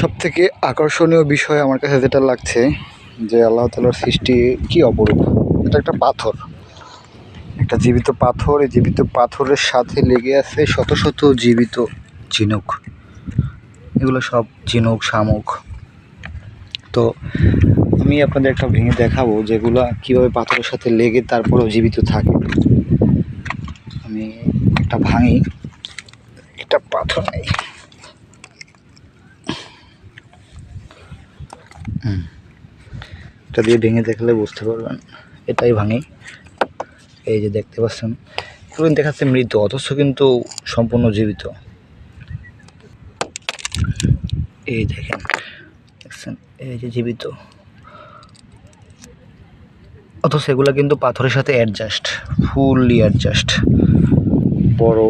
সব থেকে আকর্ষণীয় বিষয় আমার কাছে যেটা লাগছে, যে আল্লাহ তালার সৃষ্টি কি অপরূপ? এটা একটা পাথর। একটা জীবিত পাথর, এই জীবিত পাথরের সাথে লেগে আছে শত শত জীবিত ঝিনুক। এগুলো সব ঝিনুক, শামুক। তো আমি আপনাদের একটা ভেঙে দেখাবো যেগুলো কীভাবে পাথরের সাথে লেগে তারপরেও জীবিত থাকে। আমি একটা ভাঙি। একটা পাথর নেই। এটা দিয়ে ভেঙে দেখলে বুঝতে পারবেন, এটাই ভাঙি। এই যে দেখতে পাচ্ছেন এগুলো দেখাচ্ছে মৃত অথচ কিন্তু সম্পূর্ণ জীবিত। এই দেখেন, দেখছেন, এই যে জীবিত। অথচ এগুলো কিন্তু পাথরের সাথে অ্যাডজাস্ট ফুললি অ্যাডজাস্ট বড়